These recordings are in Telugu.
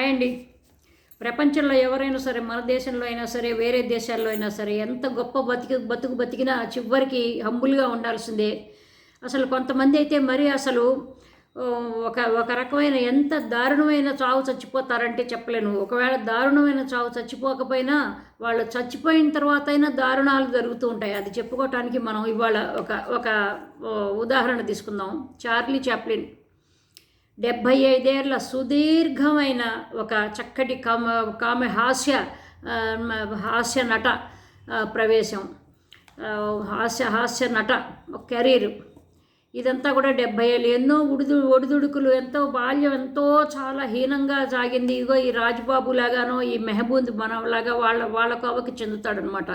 హాయ్ అండి. ప్రపంచంలో ఎవరైనా సరే మన దేశంలో అయినా సరే వేరే దేశాల్లో అయినా సరే ఎంత గొప్ప బతికి బతుకు బతికినా చివరికి హంబుల్గా ఉండాల్సిందే. అసలు కొంతమంది అయితే మరి అసలు ఒక ఒక రకమైన ఎంత దారుణమైన చావు చచ్చిపోతారంటే చెప్పలేను. ఒకవేళ దారుణమైన చావు చచ్చిపోకపోయినా వాళ్ళు చచ్చిపోయిన తర్వాత అయినా దారుణాలు జరుగుతూ ఉంటాయి. అది చెప్పుకోవటానికి మనం ఇవాళ ఒక ఒక ఉదాహరణ తీసుకుందాం. Charlie Chaplin. డెబ్భై ఐదేళ్ళ సుదీర్ఘమైన ఒక చక్కటి కామ కామె హాస్య హాస్య నట ప్రవేశం. హాస్య హాస్య నట ఒక కెరీర్. ఇదంతా కూడా డెబ్భై ఏళ్ళు ఎన్నో ఉడుదు ఒడిదుడుకులు ఎంతో బాల్యం ఎంతో చాలా హీనంగా సాగింది. ఇదిగో ఈ రాజబాబు లాగానో ఈ మెహబూద్ మన లాగా వాళ్ళ వాళ్ళ కోవకి చెందుతాడనమాట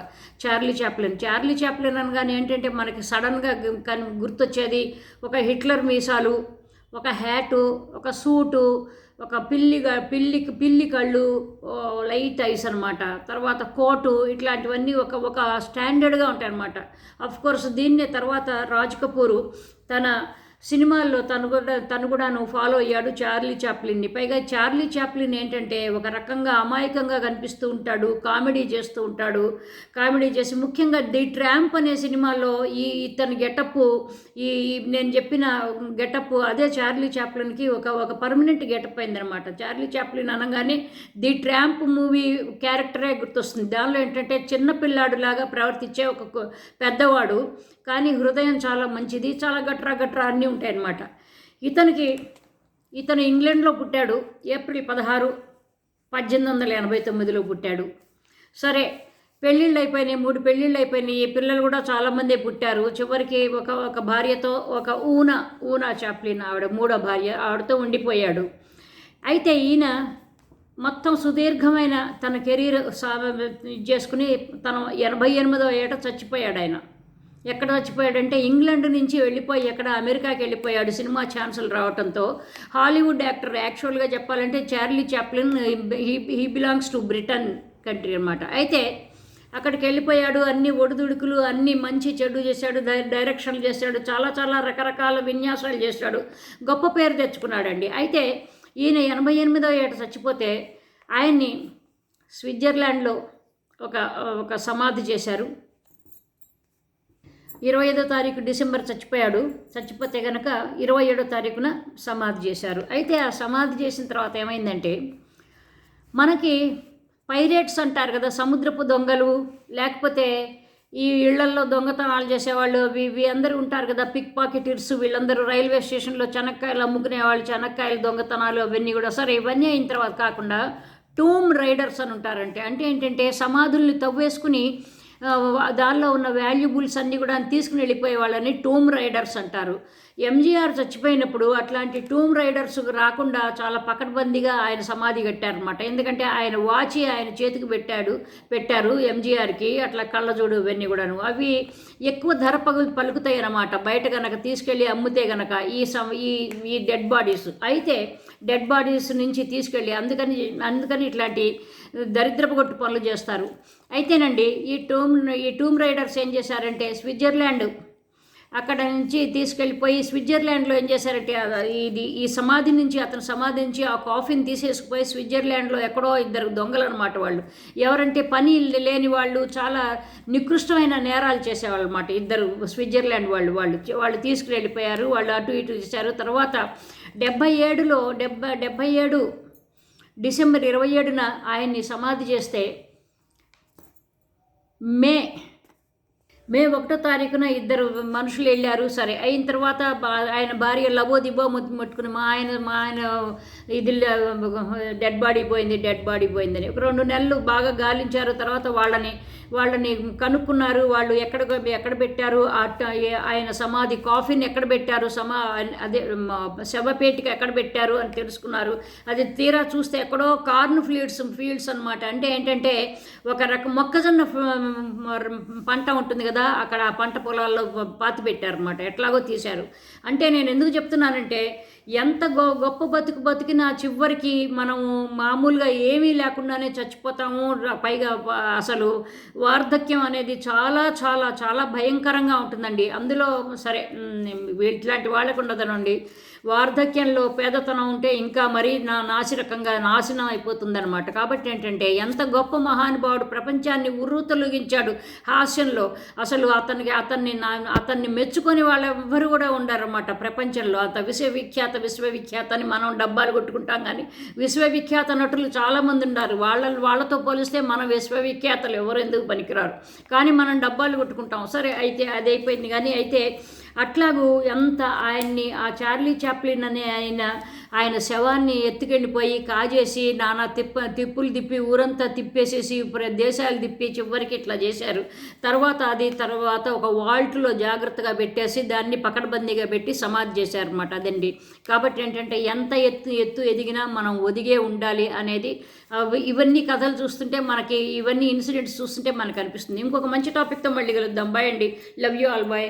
చార్లీ చాప్లిన్. చార్లీ చాప్లిన్ అనగానే ఏంటంటే మనకి సడన్గా కానీ కన్- గుర్తొచ్చేది ఒక హిట్లర్ మీసాలు ఒక హ్యాటు ఒక సూటు ఒక పిల్లి పిల్లి పిల్లి కళ్ళు లైట్ ఐస్ అనమాట తర్వాత కోటు ఇట్లాంటివన్నీ ఒక ఒక స్టాండర్డ్గా ఉంటాయన్నమాట. అఫ్ కోర్స్ దీన్నే తర్వాత రాజ్ కపూరు తన సినిమాల్లో తను కూడా తను కూడాను ఫాలో అయ్యాడు చార్లీ చాప్లిన్ని. పైగా చార్లీ చాప్లిన్ ఏంటంటే ఒక రకంగా అమాయకంగా కనిపిస్తూ ఉంటాడు కామెడీ చేస్తూ ఉంటాడు. కామెడీ చేసి ముఖ్యంగా ది ట్రాంప్ అనే సినిమాలో ఈ ఇతని గెటప్ ఈ నేను చెప్పిన గెటప్ అదే చార్లీ చాప్లిన్కి ఒక ఒక పర్మనెంట్ గెటప్ అయిందనమాట చార్లీ చాప్లిన్ అనగానే ది ట్రాంప్ మూవీ క్యారెక్టరే గుర్తొస్తుంది. దానిలో ఏంటంటే చిన్న పిల్లాడులాగా ప్రవర్తించే ఒక పెద్దవాడు కానీ హృదయం చాలా మంచిది చాలా గట్రా గట్రా అన్నీ ఉంటాయన్నమాట. ఇతనికి ఇతను ఇంగ్లాండ్లో పుట్టాడు ఏప్రిల్ పదహారు పద్దెనిమిది వందల ఎనభై తొమ్మిదిలో పుట్టాడు. సరే పెళ్ళిళ్ళు అయిపోయినాయి మూడు పెళ్ళిళ్ళు అయిపోయినాయి ఈ పిల్లలు కూడా చాలామంది పుట్టారు. చివరికి ఒక ఒక భార్యతో ఒక ఊన ఊనా చాప్లిన్ ఆవిడ మూడో భార్య ఆవిడతో ఉండిపోయాడు. అయితే ఈయన మొత్తం సుదీర్ఘమైన తన కెరీర్ సా చేసుకుని తను ఎనభై ఎనిమిదో ఏట చచ్చిపోయాడు ఆయన ఎక్కడ చచ్చిపోయాడంటే ఇంగ్లాండ్ నుంచి వెళ్ళిపోయి ఎక్కడ అమెరికాకి వెళ్ళిపోయాడు సినిమా ఛాన్సులు రావడంతో హాలీవుడ్ యాక్టర్ యాక్చువల్గా చెప్పాలంటే Charlie Chaplin he he belongs to Britain country అనమాట అయితే అక్కడికి వెళ్ళిపోయాడు అన్ని ఒడిదుడుకులు అన్ని మంచి చెడు చేశాడు డైరెక్షన్లు చేశాడు చాలా చాలా రకరకాల విన్యాసాలు చేశాడు గొప్ప పేరు తెచ్చుకున్నాడండి. అయితే ఈయన ఎనభై ఎనిమిదో ఏట చచ్చిపోతే ఆయన్ని స్విట్జర్లాండ్లో ఒక ఒక సమాధి చేశారు. ఇరవై ఐదో తారీఖు డిసెంబర్ చచ్చిపోయాడు. చచ్చిపోతే కనుక ఇరవై ఏడో తారీఖున సమాధి చేశారు. అయితే ఆ సమాధి చేసిన తర్వాత ఏమైందంటే మనకి పైరేట్స్ అంటారు కదా సముద్రపు దొంగలు లేకపోతే ఈ ఇళ్ళల్లో దొంగతనాలు చేసేవాళ్ళు అవి ఇవి అందరూ ఉంటారు కదా పిక్ పాకెటర్స్ వీళ్ళందరూ రైల్వే స్టేషన్లో చెనక్కాయలు అమ్ముకునే వాళ్ళు చెనక్కాయలు దొంగతనాలు అవన్నీ కూడా. సరే ఇవన్నీ అయిన తర్వాత కాకుండా టూమ్ రైడర్స్ అని ఉంటారంటే అంటే ఏంటంటే సమాధుల్ని తవ్వేసుకుని దానిలో ఉన్న వాల్యుబుల్స్ అన్నీ కూడా తీసుకుని వెళ్ళిపోయే వాళ్ళని టూమ్ రైడర్స్ అంటారు. ఎంజీఆర్ చచ్చిపోయినప్పుడు అట్లాంటి టూమ్ రైడర్స్ రాకుండా చాలా పకడ్బందీగా ఆయన సమాధి కట్టారనమాట ఎందుకంటే ఆయన వాచి ఆయన చేతికి పెట్టాడు పెట్టారు ఎంజీఆర్కి అట్లా కళ్ళజోడు ఇవన్నీ కూడాను. అవి ఎక్కువ ధర పగులు పలుకుతాయి అన్నమాట బయట కనుక తీసుకెళ్ళి అమ్మితే గనక ఈ సమ ఈ ఈ డెడ్ బాడీస్ అయితే డెడ్ బాడీస్ నుంచి తీసుకెళ్ళి అందుకని అందుకని ఇట్లాంటి దరిద్రపు కొట్టు పనులు చేస్తారు. అయితేనండి ఈ టూమ్ ఈ టూమ్ రైడర్స్ ఏం చేశారంటే స్విట్జర్లాండ్ అక్కడ నుంచి తీసుకెళ్ళిపోయి స్విట్జర్లాండ్లో ఏం చేశారంటే ఇది ఈ సమాధి నుంచి అతను సమాధి నుంచి ఆ కాఫీని తీసేసుకుపోయి స్విట్జర్లాండ్లో ఎక్కడో ఇద్దరు దొంగలు అనమాట వాళ్ళు. ఎవరంటే పని లేని వాళ్ళు చాలా నికృష్టమైన నేరాలు చేసేవాళ్ళు అనమాట ఇద్దరు స్విట్జర్లాండ్ వాళ్ళు. వాళ్ళు వాళ్ళు తీసుకువెళ్ళిపోయారు వాళ్ళు అటు ఇటు చేశారు తర్వాత డెబ్బై ఏడులో డెబ్బై డెబ్బై ఏడు డిసెంబర్ ఇరవై ఏడున ఆయన్ని సమాధి చేస్తే మే మే ఒకటో తారీఖున ఇద్దరు మనుషులు వెళ్ళారు. సరే అయిన తర్వాత ఆయన భార్య లబో దివో ముద్దు ముట్టుకుని మా ఆయన మా ఆయన ఇది డెడ్ బాడీ పోయింది డెడ్ బాడీ పోయిందని. ఒక రెండు నెలలు బాగా గాలించారు. తర్వాత వాళ్ళని వాళ్ళని కనుక్కున్నారు. వాళ్ళు ఎక్కడ ఎక్కడ పెట్టారు? ఆయన సమాధి కాఫీని ఎక్కడ పెట్టారు? సమా అదే శవపేటిక ఎక్కడ పెట్టారు అని తెలుసుకున్నారు. అది తీరా చూస్తే ఎక్కడో కార్న్ ఫీల్డ్స్ ఫీల్డ్స్ అనమాట అంటే ఏంటంటే ఒక రకం మొక్కజొన్న పంట ఉంటుంది కదా అక్కడ పంట పొలాల్లో పాతి పెట్టారనమాట ఎట్లాగో తీశారు. అంటే నేను ఎందుకు చెప్తున్నానంటే ఎంత గొ గొప్ప బతుకు బతికినా చివరికి మనము మామూలుగా ఏమీ లేకుండానే చచ్చిపోతాము పైగా అసలు వార్ధక్యం అనేది చాలా చాలా చాలా భయంకరంగా ఉంటుందండి. అందులో సరే ఇట్లాంటి వాళ్ళకు ఉండదనండి వార్ధక్యంలో పేదతనం ఉంటే ఇంకా మరీ నా నాసిరకంగా నాశనం అయిపోతుందన్నమాట. కాబట్టి ఏంటంటే ఎంత గొప్ప మహానుభావుడు ప్రపంచాన్ని ఉర్రు తొలగించాడు హాస్యంలో. అసలు అతనికి అతన్ని నా- అతన్ని మెచ్చుకొని వాళ్ళు ఎవ్వరు కూడా ఉండారన్నమాట ప్రపంచంలో. అంత విశ్వవిఖ్యాత విశ్వవిఖ్యాత అని మనం డబ్బాలు కొట్టుకుంటాం కానీ విశ్వవిఖ్యాత నటులు చాలామంది ఉన్నారు. వాళ్ళ వాళ్ళతో పోలిస్తే మనం విశ్వవిఖ్యాతలు ఎవరు ఎందుకు పనికిరారు? కానీ మనం డబ్బాలు కొట్టుకుంటాం. సరే అయితే అది అయిపోయింది కానీ అయితే అట్లాగూ ఎంత ఆయన్ని ఆ చార్లీ చాప్లిన్ అనే ఆయన ఆయన శవాన్ని ఎత్తుకెళ్ళిపోయి కాజేసి నానా తిప్ప తిప్పులు తిప్పి ఊరంతా తిప్పేసేసి దేశాలు తిప్పి చివరికి ఇట్లా చేశారు. తర్వాత అది తర్వాత ఒక వాల్ట్లో జాగ్రత్తగా పెట్టేసి దాన్ని పకడ్బందీగా పెట్టి సమాధి చేశారన్నమాట అదండి. కాబట్టి ఏంటంటే ఎంత ఎత్తు ఎత్తు ఎదిగినా మనం ఒదిగే ఉండాలి అనేది ఇవన్నీ కథలు చూస్తుంటే మనకి ఇవన్నీ ఇన్సిడెంట్స్ చూస్తుంటే మనకు అనిపిస్తుంది. ఇంకొక మంచి టాపిక్తో మళ్ళీ కలుద్దాం. బాయ్ అండి. Love you all. బాయ్.